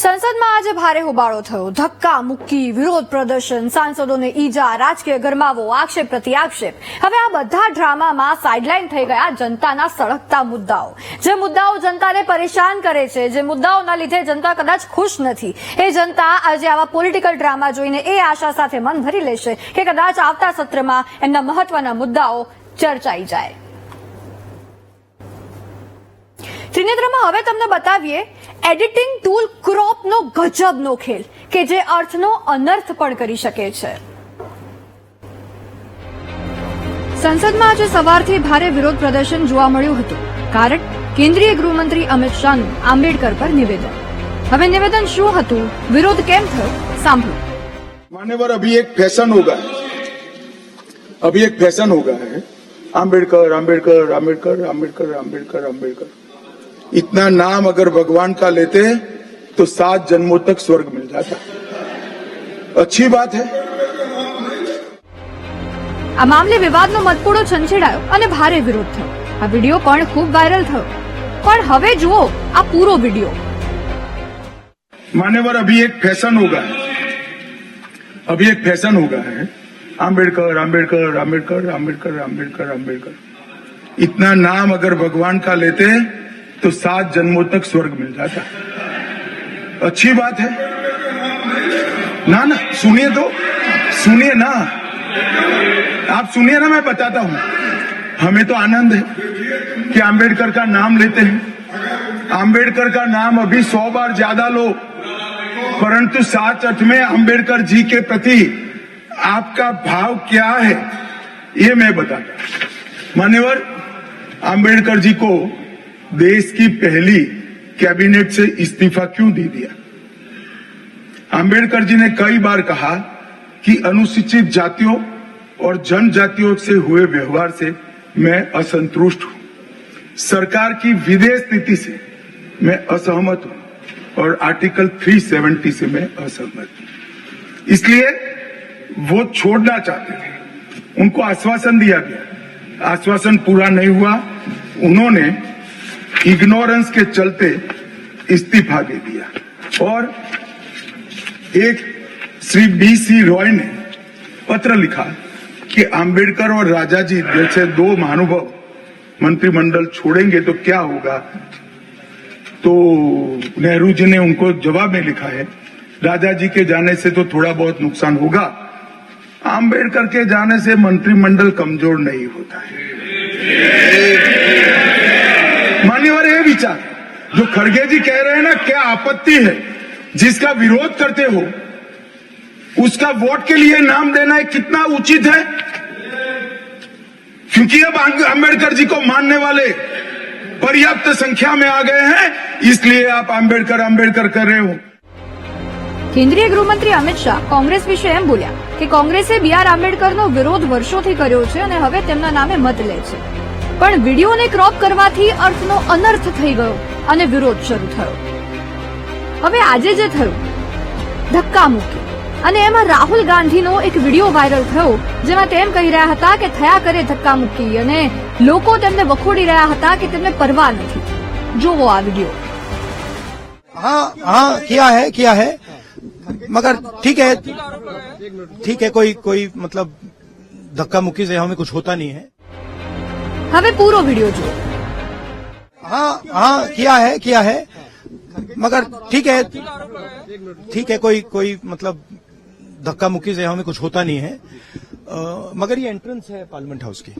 સંસદમાં આજે ભારે હોબાળો થયો. ધક્કા, મુક્કી, વિરોધ પ્રદર્શન, સાંસદોને ઈજા, રાજકીય ગરમાવો, આક્ષેપ પ્રતિ આક્ષેપ હવે આ બધા ડ્રામામાં સાઇડલાઇન થઈ ગયા જનતાના સળગતા મુદ્દાઓ. જે મુદ્દાઓ જનતાને પરેશાન કરે છે, જે મુદ્દાઓના લીધે જનતા કદાચ ખુશ નથી. એ જનતા આજે આવા પોલિટિકલ ડ્રામા જોઈને એ આશા સાથે મન ભરી લેશે કે કદાચ આવતા સત્રમાં એમના મહત્વના મુદ્દાઓ ચર્ચાઈ જાય. ત્રિનેત્રમાં હવે તમને બતાવીએ એડિટિંગ ટૂલ ક્રોપનો ગજબનો ખેલ, કે જે અર્થનો અનર્થ પણ કરી શકે છે. સંસદમાં આજે સવારથી ભારે વિરોધ પ્રદર્શન જોવા મળ્યું હતું. કારણ, કેન્દ્રીય ગૃહમંત્રી અમિત શાહનું આંબેડકર પર નિવેદન. હવે નિવેદન શું હતું? વિરોધ કેમ થયો? સાંભળો. માન્યવર, અભી એક ફેશન હોગા અભી એક ફેશન હોગા હૈ. આંબેડકર આંબેડકર આંબેડકર આંબેડકર આંબેડકર આંબેડકર. इतना नाम अगर भगवान का लेते तो सात जन्मों तक स्वर्ग मिल जाता अच्छी बात है આ મામલે વિવાદનો મતપૂડો છંછેડાયો અને ભારે વિરોધ થયો આ વિડીયો પણ ખૂબ વાયરલ થયો પણ હવે જુઓ આ પૂરો વિડીયો मान्यवर अभी एक फैशन हो गया है अभी एक फैशन हो गया है आम्बेडकर आम्बेडकर आम्बेडकर आम्बेडकर आम्बेडकर आम्बेडकर इतना नाम अगर भगवान का लेते तो सात जन्मों तक स्वर्ग मिल जाता। अच्छी बात है। ना ना, सुनिए तो। सुनिए ना। आप सुनिए ना, मैं बताता हूँ। हमें तो आनंद है कि आंबेडकर का नाम लेते हैं। आंबेडकर का नाम अभी सौ बार ज़्यादा लो, परंतु सात अर्थ में आम्बेडकर जी के प्रति आपका भाव क्या है, ये मैं बताता। मान्यवर आम्बेडकर जी को देश की पहली कैबिनेट से इस्तीफा क्यों दे दिया? आम्बेडकर जी ने कई बार कहा कि अनुसूचित जातियों और जनजातियों से हुए व्यवहार से मैं असंतुष्ट हूँ। सरकार की विदेश नीति से मैं असहमत हूँ और आर्टिकल 370 से मैं असहमत हूँ। इसलिए वो छोड़ना चाहते थे। उनको आश्वासन दिया गया। आश्वासन पूरा नहीं हुआ। उन्होंने इग्नोरेंस के चलते इस्तीफा दे दिया। और एक श्री बी सी रॉय ने पत्र लिखा कि आम्बेडकर और राजा जी जैसे दो महानुभव मंत्रिमंडल छोड़ेंगे तो क्या होगा? तो नेहरू जी ने उनको जवाब में लिखा है राजा जी के जाने से तो थोड़ा बहुत नुकसान होगा। आम्बेडकर के जाने से मंत्रिमंडल कमज़ोर नहीं होता है। मान्यवर ये विचार जो खड़गे जी कह रहे हैं ना क्या आपत्ति है जिसका विरोध करते हो उसका वोट के लिए नाम देना है कितना उचित है क्योंकि अब आम्बेडकर जी को मानने वाले पर्याप्त संख्या में आ गए हैं इसलिए आप आम्बेडकर आम्बेडकर कर रहे हो કેન્દ્રીય ગૃહમંત્રી અમિત શાહ કોંગ્રેસ વિશે એમ બોલ્યા કે કોંગ્રેસે બી આર આંબેડકરનો વિરોધ વર્ષોથી કર્યો છે અને હવે તેમના નામે મત લે છે પણ વિડીયોને ક્રોપ કરવાથી અર્થનો અનર્થ થઈ ગયો અને વિરોધ શરૂ થયો હવે આજે જે થયું ધક્કા મૂકી અને એમાં રાહુલ ગાંધીનો એક વિડીયો વાયરલ થયો જેમાં તેમ કહી રહ્યા હતા કે થયા કરે ધક્કા મૂકી અને લોકો તેમને વખોડી રહ્યા હતા કે તેમને પરવા નથી જોવો આ વિડીયો हाँ हाँ किया है किया है मगर ठीक है ठीक है कोई कोई मतलब धक्का मुक्की से हमें कुछ होता नहीं है હવે પૂરો વિડીયો જુઓ हाँ हाँ किया है किया है मगर ठीक है ठीक है कोई कोई मतलब धक्का मुक्की से हमें कुछ होता नहीं है अ, मगर ये एंट्रेंस है पार्लियामेंट हाउस की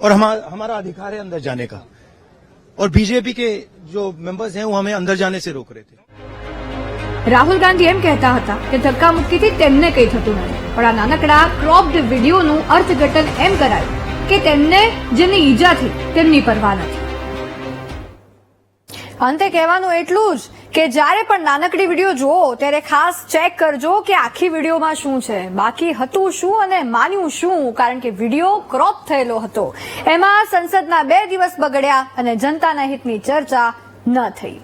और हमारा हमारा अधिकार है अंदर जाने का और बीजेपी के जो मेंबर्स हैं वो हमें अंदर जाने से रोक रहे थे રાહુલ ગાંધી એમ કહેતા હતા કે ધક્કા મુક્કીથી તેમને કંઈ થતું નથી પણ આ નાનકડા ક્રોપ્ડ વિડીયોનું અર્થઘટન એમ કરાયું કે તેમને જેની ઈજા થઈ તેમની પરવા નથી. અંતે કહેવાનું એટલું જ કે જ્યારે પણ નાનકડી વીડિયો જુઓ, ત્યારે ખાસ ચેક કરજો કે આખી વિડીયોમાં શું છે. બાકી હતું શું અને માન્યું શું? કારણ કે વીડિયો ક્રોપ થયેલો હતો. એમાં સંસદના બે દિવસ બગડ્યા અને જનતાના હિતની ચર્ચા ન થઈ.